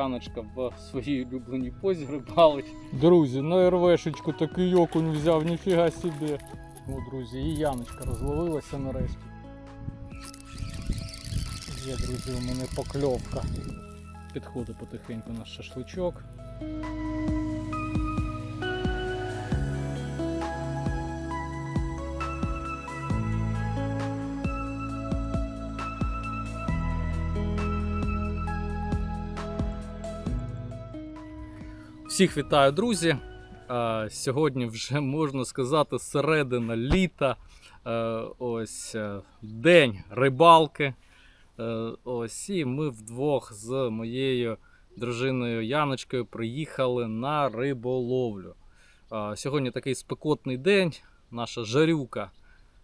Яночка в своїй улюбленій позі рибалить. Друзі, на РВшечку такий окунь взяв, ніфіга собі. О, друзі, і Яночка розловилася нарешті. Є, друзі, у мене покльовка. Підходить потихеньку наш шашличок. Всіх вітаю, друзі! Е, Сьогодні вже можна сказати середина літа. Е, Ось е, день рибалки. Ось і ми вдвох з моєю дружиною Яночкою приїхали на риболовлю. Сьогодні такий спекотний день. Наша жарюка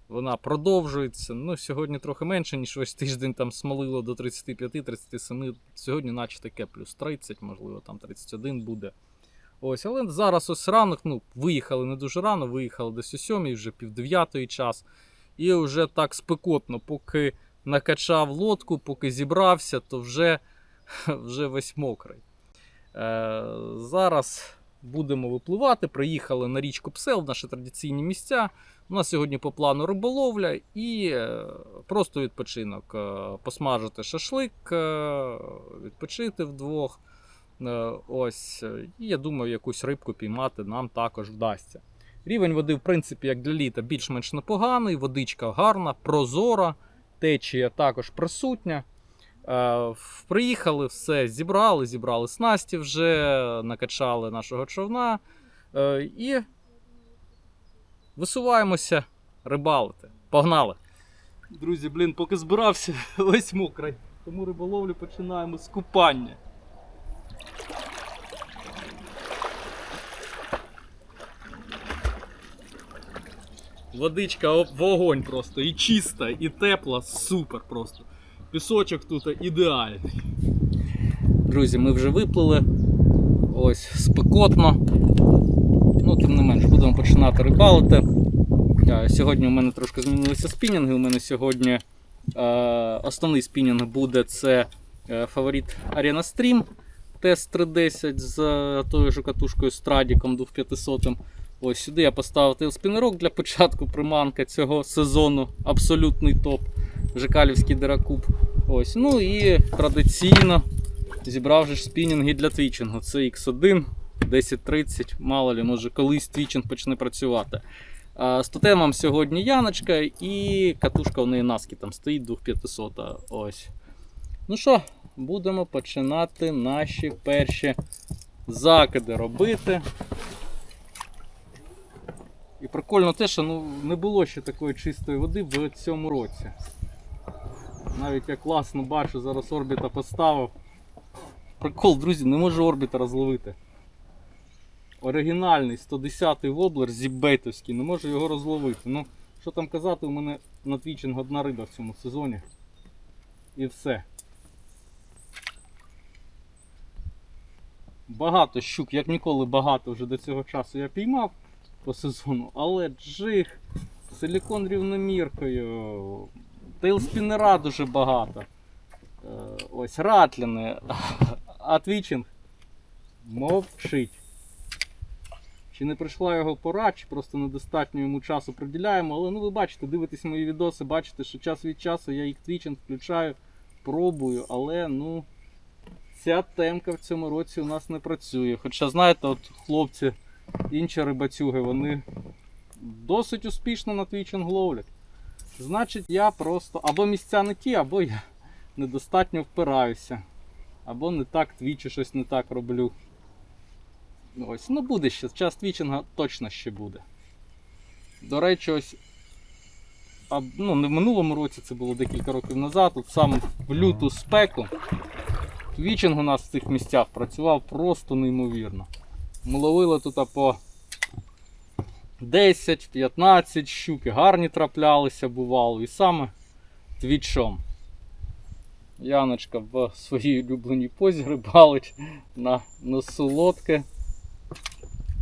вона продовжується. Ну, сьогодні трохи менше, ніж весь тиждень там смолило до 35-37. Сьогодні, наче таке, плюс 30, можливо, там 31 буде. Ось, але зараз ось ранок, ну, виїхали не дуже рано, виїхали десь о 7, вже пів час. І вже так спекотно, поки накачав лодку, поки зібрався, то вже, вже весь мокрий. Е, зараз будемо випливати. Приїхали на річку Псел, наші традиційні місця. У нас сьогодні по плану риболовля і е, просто відпочинок. Е, Посмажити шашлик, е, відпочити вдвох. Е, Ось, е, я думаю, якусь рибку піймати нам також вдасться. Рівень води, в принципі, як для літа, більш-менш непоганий, водичка гарна, прозора, течія також присутня. Е, Приїхали, все зібрали, зібрали снасті вже, накачали нашого човна і висуваємося рибалити. Погнали! Друзі, блін, поки збирався, весь мокрий. Тому риболовлю починаємо з купання. Водичка вогонь просто. І чиста, і тепла, супер просто. Пісочок тут ідеальний. Друзі, ми вже виплили. Ось спекотно. Ну, тим не менш, будемо починати рибалити. Е, Сьогодні у мене трошки змінилися спінінги. У мене сьогодні е, основний спінінг буде це е, фаворит Arena Stream TS 310 з е, тою ж катушкою Страдіком 2500. Ось сюди я поставив тейлспінерок для початку приманка цього сезону. Абсолютний топ. Жикалівський диракуб. Ось. Ну і традиційно зібрав же ж спінінги для твічингу. Це X1, 1030, мало лі, може колись твічинг почне працювати. А, з тотемом сьогодні Яночка і катушка у неї наски там стоїть 2500. Ось. Ну що, будемо починати наші перші закиди робити. І прикольно те, що ну, не було ще такої чистої води в цьому році. Навіть я класно бачу, зараз орбіта поставив. Прикол, друзі, не можу орбіта розловити. Оригінальний 110-й воблер зіббейтовський, не можу його розловити. Ну, що там казати, у мене на твічинг одна риба в цьому сезоні. І все. Багато щук, як ніколи багато вже до цього часу я піймав по сезону, але джиг, силікон рівноміркою, тейлспінера дуже багато. Е, Ось ратліни, а твічинг мовчить. Чи не прийшла його пора, чи просто недостатньо йому часу приділяємо, але ну ви бачите, дивитесь мої відоси, бачите, що час від часу я їх твічинг включаю, пробую, але ну ця темка в цьому році у нас не працює. Хоча, знаєте, от хлопці інші рибацюги, вони досить успішно на твічинг ловлять. Значить, я просто або місця не ті, або я недостатньо впираюся, або не так твічу, щось не так роблю. Ось, ну буде ще, час твічинга точно ще буде. До речі, ось. А, ну, не в минулому році, це було декілька років назад, от саме в люту спеку. Твічинг у нас в цих місцях працював просто неймовірно. Ми ловили тут по 10-15 щуки, гарні траплялися, бувало, і саме твічом. Яночка в своїй улюбленій позі рибалить на носу лодки.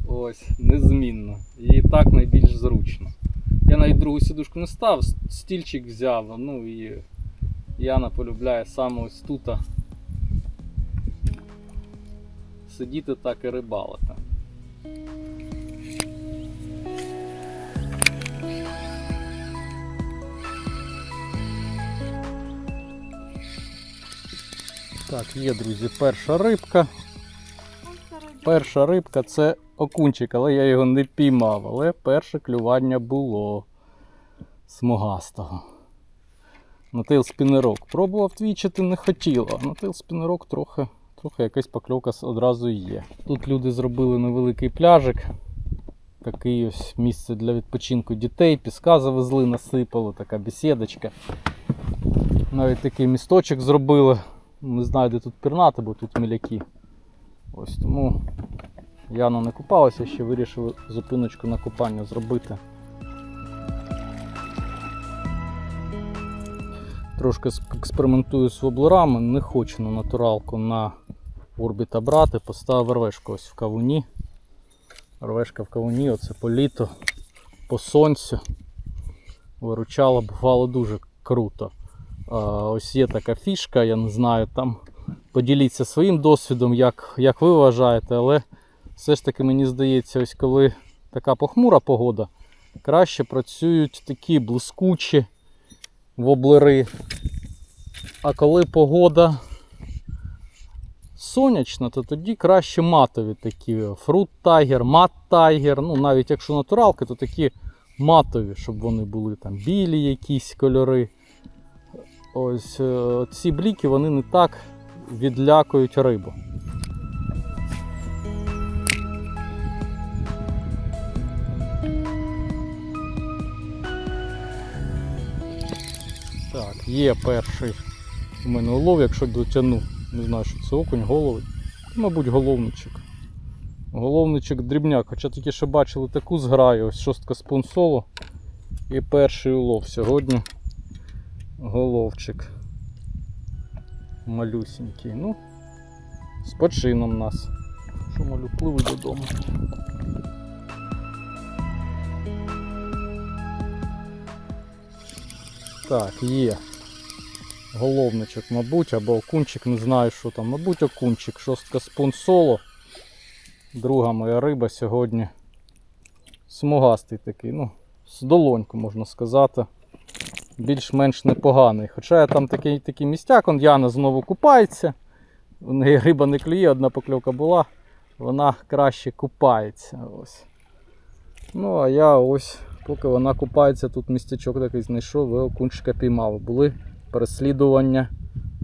Ось, незмінно. І так найбільш зручно. Я навіть другу сідушку не став, стільчик взяв, ну і Яна полюбляє саме ось тут сидіти так і рибалити. Так, є, друзі, перша рибка. Перша рибка це окунчик, але я його не піймав. Але перше клювання було смугастого. На тейл спінерок. Пробував твічити не хотіло, а на тейл спінерок трохи, трохи якась покльовка одразу є. Тут люди зробили невеликий пляжик. Такий ось місце для відпочинку дітей, піска завезли, насипали, така бесідочка. Навіть такий місточок зробили. Не знаю, де тут пірнати, бо тут міляки. Ось тому Яна не купалася, ще вирішили зупиночку на купання зробити. Трошки експериментую з воблерами, не хочу на натуралку на орбіта брати, поставив вервешку ось в кавуні. Вервешка в кавуні, оце по літо, по сонцю. Виручало, бувало дуже круто. Ось є така фішка, я не знаю, там поділіться своїм досвідом, як, як ви вважаєте, але все ж таки мені здається, ось коли така похмура погода, краще працюють такі блискучі воблери. А коли погода сонячна, то тоді краще матові такі. Фрут тайгер, мат тайгер. Ну, навіть якщо натуралки, то такі матові, щоб вони були там білі якісь кольори. Ось е, ці бліки вони не так відлякують рибу. Є перший у мене улов, якщо дотягну. Не знаю, що це окунь, головий. Мабуть, головничок. Головничок дрібняк, хоча тільки що бачили таку зграю, ось шостка спонсоло. І перший улов сьогодні головчик. Малюсенький. Ну, з почином нас. Що малю, пливу додому. Так, є. Головничок, мабуть, або окунчик, не знаю, що там. Мабуть, окунчик, шостка спун соло. Друга моя риба сьогодні. Смугастий такий, ну, з долоньку, можна сказати. Більш-менш непоганий. Хоча я там такий, такий містяк, он Яна знову купається. У неї риба не клює, одна покльовка була. Вона краще купається. Ось. Ну, а я ось, поки вона купається, тут містячок такий знайшов, і окунчика піймав. Були переслідування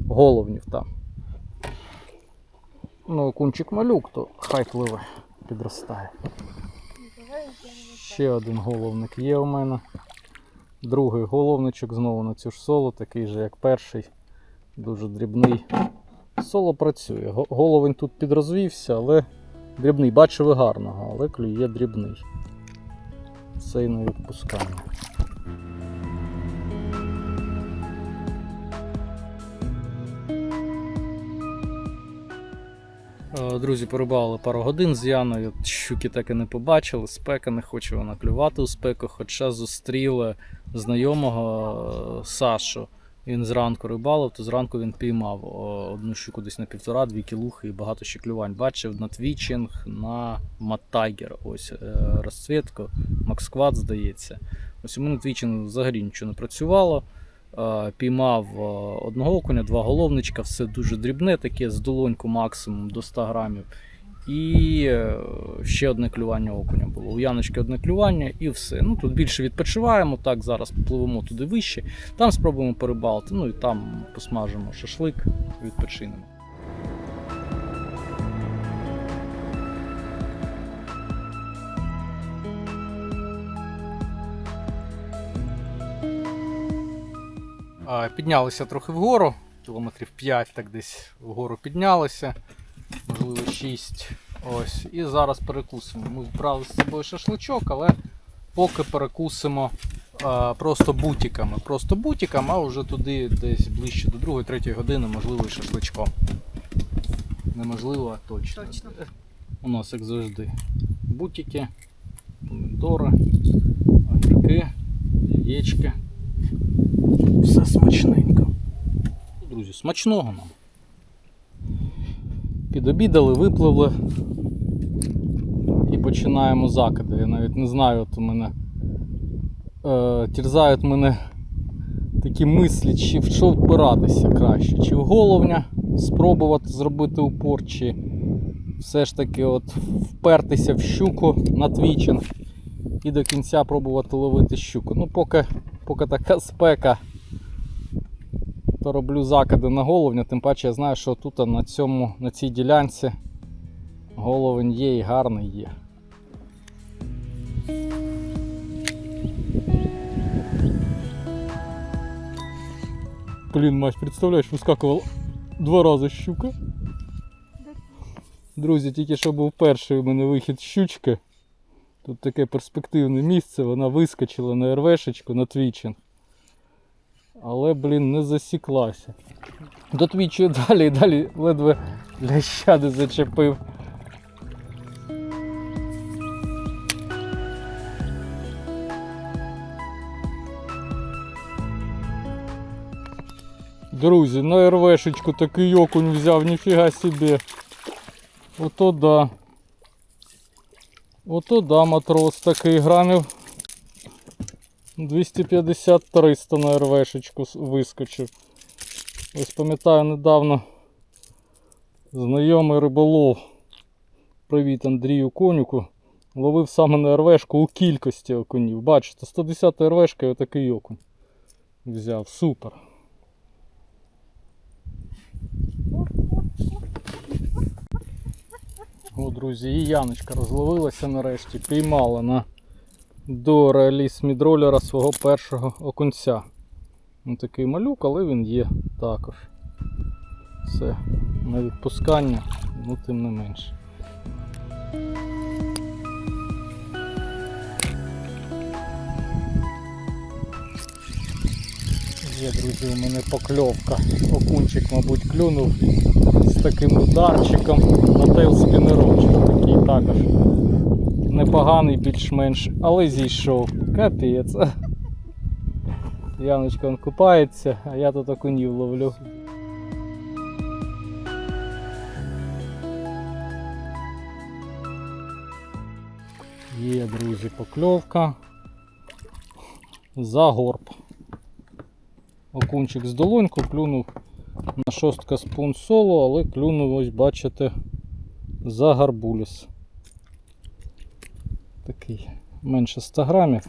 головнів там. Ну, окунчик малюк, то хай пливе, підростає. Ще один головник є у мене. Другий головничок знову на цю ж соло, такий же як перший, дуже дрібний. Соло працює. Головень тут підрозвівся, але дрібний. Бачили гарного, але клює дрібний. Цей не відпускаємо. Друзі, порибали пару годин з Яною. Щуки так і не побачили, спека не хоче вона клювати у спеку, хоча зустріли знайомого е, Сашу. Він зранку рибалив, то зранку він піймав одну щуку десь на півтора-дві кілухи і багато ще клювань. Бачив на твічинг, на Маттайгер. Ось е, розцвітку, Максквад, здається. Ось у мене твічинг взагалі нічого не працювало. Е, Піймав е, одного окуня, два головничка, все дуже дрібне, таке з долоньку максимум до 100 грамів. І е, ще одне клювання окуня було. У Яночки одне клювання і все. Ну тут більше відпочиваємо. Так, зараз попливемо туди вище. Там спробуємо перебалти. Ну і там посмажимо шашлик, відпочинемо. Піднялися трохи вгору, кілометрів 5 так десь вгору піднялися, можливо 6. Ось. І зараз перекусимо. Ми брали з собою шашличок, але поки перекусимо а, просто бутіками. Просто бутіками, а вже туди десь ближче до 2-3 години, можливо, і шашличком. Неможливо, а точно. Точно. У нас, як завжди, бутики, помідори, огірки, яєчки. Все смачненько. Друзі, смачного нам. Підобідали, випливли і починаємо закиди. Я навіть не знаю, от у мене е, терзають мене такі мислі, чи в що впиратися краще. Чи в головня спробувати зробити упор, чи все ж таки от впертися в щуку на твічинг і до кінця пробувати ловити щуку. Ну, поки, поки така спека, то роблю закиди на головня, тим паче я знаю, що тут на, цьому, на цій ділянці головень є і гарний є. Блін, Мась, представляєш, вискакувала два рази щука. Друзі, тільки що був перший у мене вихід щучки. Тут таке перспективне місце, вона вискочила на РВшечку на твічинг. Але, блін, не засіклася. До твічу далі і далі ледве лящади зачепив. Друзі, на РВшечку такий окунь взяв, ніфіга собі. Ото да. Ото да, матрос такий грамів. 250-300 на РВшечку вискочив. Ось пам'ятаю недавно знайомий риболов. Привіт Андрію Конюку. Ловив саме на РВшку у кількості окунів. Бачите, 110 РВшка і отакий окунь. Взяв. Супер. О, друзі, і Яночка розловилася нарешті, піймала на до реаліс мідролера свого першого окунця. Ну, такий малюк, але він є також. Це на відпускання, ну тим не менше. Є, друзі, у мене покльовка. Окунчик, мабуть, клюнув з таким ударчиком на тейлспінерочок. Такий також непоганий більш-менш, але зійшов. Капець. Яночка он купається, а я тут окунів ловлю. Є, друзі, покльовка. За горб. Окунчик з долоньку клюнув на шостка спун соло, але клюнув, ось бачите, за гарбуліс. Такий менше 100 грамів,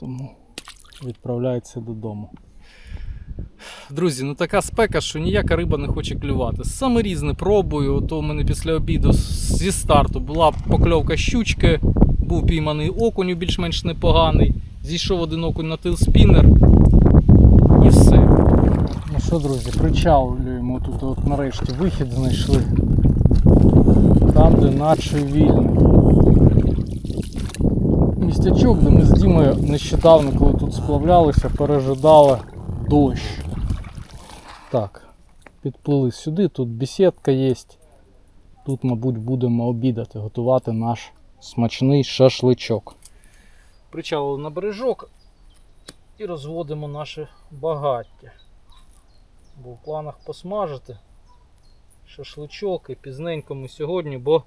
тому відправляється додому. Друзі, ну така спека, що ніяка риба не хоче клювати. Саме різне пробую. То у мене після обіду зі старту була покльовка щучки, був пійманий окунь більш-менш непоганий. Зійшов один окунь на тилспінер і все. Ну що, друзі, причалюємо тут от нарешті вихід знайшли. Там, де наче вільно. Містячок, де ми з Дімою нещодавно, коли тут сплавлялися, пережидали дощ. Так, підплили сюди, тут бесідка є. Тут, мабуть, будемо обідати, готувати наш смачний шашличок. Причалили на бережок і розводимо наше багаття. Бо в планах посмажити шашличок і пізненько ми сьогодні, бо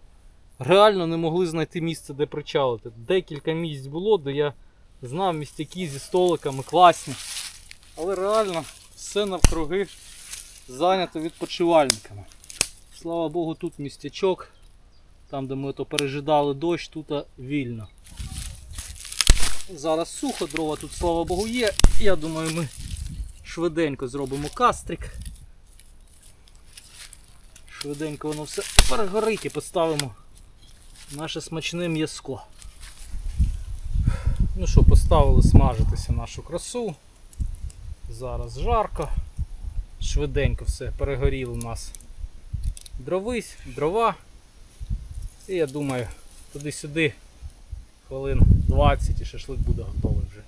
реально не могли знайти місце, де причалити. Декілька місць було, де я знав містяки зі столиками класні. Але реально все навкруги зайнято відпочивальниками. Слава Богу, тут містячок. Там, де ми то пережидали дощ, тут вільно. Зараз сухо, дрова тут, слава Богу, є. Я думаю, ми швиденько зробимо кастрик. Швиденько воно все перегорить і поставимо наше смачне м'язко. Ну що, поставили смажитися нашу красу. Зараз жарко. Швиденько все перегоріло у нас дровись, дрова. І я думаю, туди-сюди хвилин 20 і шашлик буде готовий вже.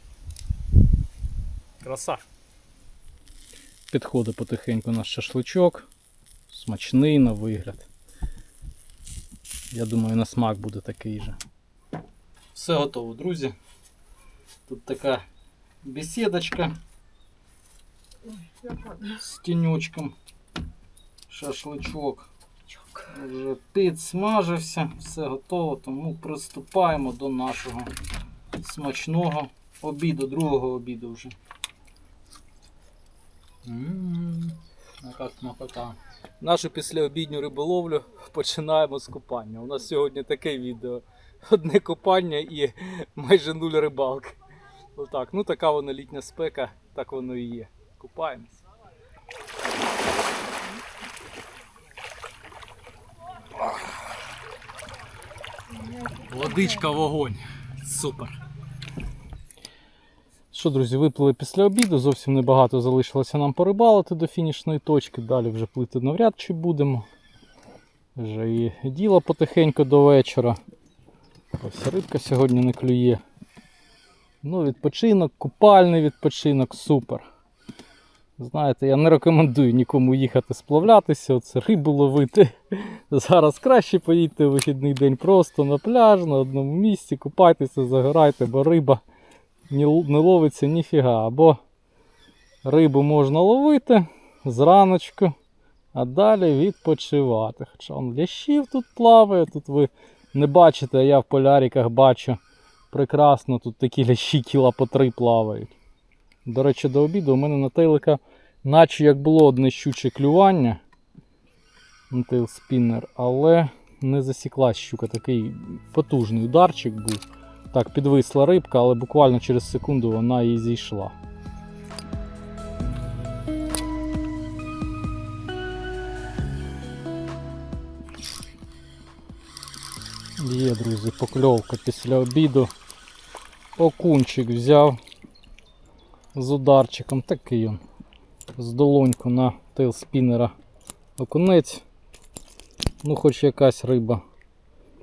Краса. Підходить потихеньку наш шашличок. Смачний на вигляд. Я думаю, на смак буде такий же. Все готово, друзі. Тут така бесідочка з тіньочком. Шашличок. Вже підсмажився, все готово, тому приступаємо до нашого смачного обіду, другого обіду вже. Ммм, яка смакота. Нашу післяобідню риболовлю починаємо з купання. У нас сьогодні таке відео. Одне купання і майже нуль рибалки. Отак. Ну така вона літня спека, так воно і є. Купаємось. Водичка вогонь. Супер. Що, друзі, виплили після обіду, зовсім небагато залишилося нам порибалити до фінішної точки. Далі вже плити навряд чи будемо. Вже і діло потихеньку до вечора. Ось рибка сьогодні не клює. Ну, відпочинок, купальний відпочинок, супер. Знаєте, я не рекомендую нікому їхати сплавлятися, оце рибу ловити. Зараз краще поїдьте у вихідний день просто на пляж, на одному місці, купайтеся, загорайте, бо риба не, ловиться ніфіга. Або рибу можна ловити зраночку, а далі відпочивати. Хоча он лящів тут плаває, тут ви не бачите, а я в поляриках бачу прекрасно, тут такі лящі кіла по три плавають. До речі, до обіду у мене на тейлика, наче як було одне щуче клювання тейлспіннер, але не засіклась щука, такий потужний ударчик був. Так, підвисла рибка, але буквально через секунду вона і зійшла. Є, друзі, покльовка після обіду. Окунчик взяв з ударчиком, такий он. З долоньку на тейлспінера окунець. Ну, хоч якась риба.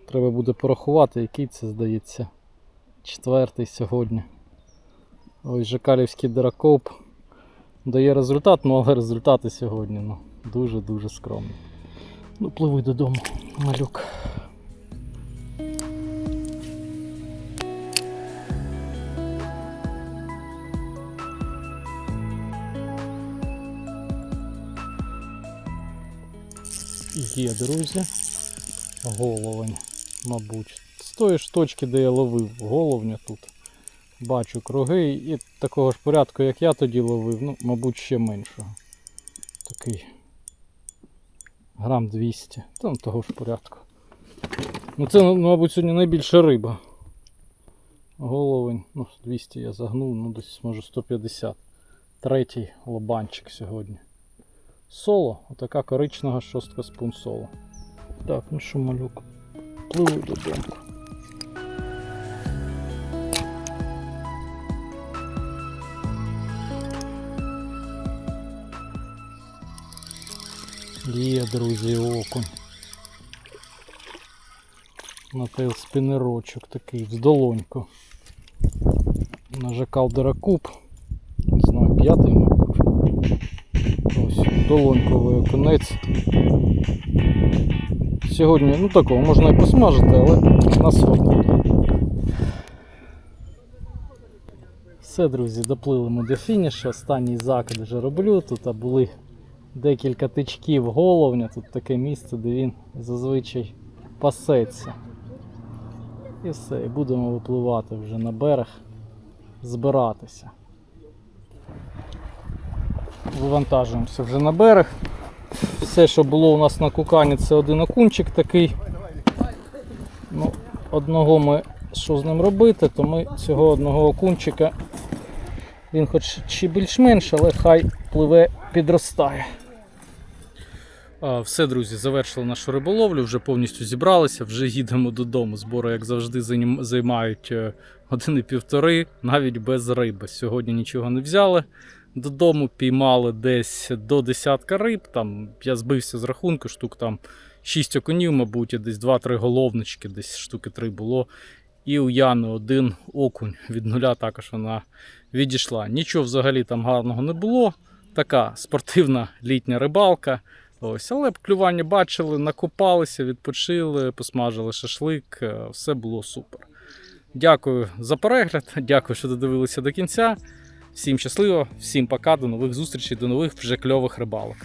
Треба буде порахувати, який це здається. Четвертий сьогодні. Ось Жакалівський дракоп дає результат, ну але результати сьогодні ну, дуже-дуже скромні. Ну, пливи додому, малюк. Є, друзі. Головень, мабуть. Тої ж точки, де я ловив головня тут. Бачу круги і такого ж порядку, як я тоді ловив, ну, мабуть, ще меншого. Такий грам 200. Там того ж порядку. Ну це, ну, мабуть, сьогодні найбільша риба. Головень, ну, 200 я загнув, ну десь може 150. Третій лобанчик сьогодні. Соло, отака коричнева шостка спун соло. Так, ну що, малюк, пливу додому. Є, друзі, окунь. На спінерочок такий в долоньку. Нажакав дорокуб. Не знаю, п'ятий, мабуть. Ось, долоньковий окунець. Сьогодні, ну такого, можна і посмажити, але на свободу. Все, друзі, доплили ми до фінішу. Останній закид вже роблю. Тут були декілька тичків головня. Тут таке місце, де він зазвичай пасеться. І все, і будемо випливати вже на берег, збиратися. Вивантажуємося вже на берег. Все, що було у нас на кукані, це один окунчик такий. Ну, одного ми що з ним робити, то ми цього одного окунчика, він хоч чи більш-менш, але хай пливе підростає. Все, друзі, завершили нашу риболовлю, вже повністю зібралися, вже їдемо додому. Збори, як завжди, займають е, години півтори, навіть без риби. Сьогодні нічого не взяли. Додому піймали десь до десятка риб. Там я збився з рахунку, штук там 6 окунів, мабуть, і десь 2-3 головнички, десь штуки 3 було. І у Яни один окунь від нуля також вона відійшла. Нічого взагалі там гарного не було. Така спортивна літня рибалка. Ось, але клювання бачили, накопалися, відпочили, посмажили шашлик, е, все було супер. Дякую за перегляд, дякую, що додивилися до кінця. Всім щасливо, всім пока, до нових зустрічей, до нових вже кльових рибалок.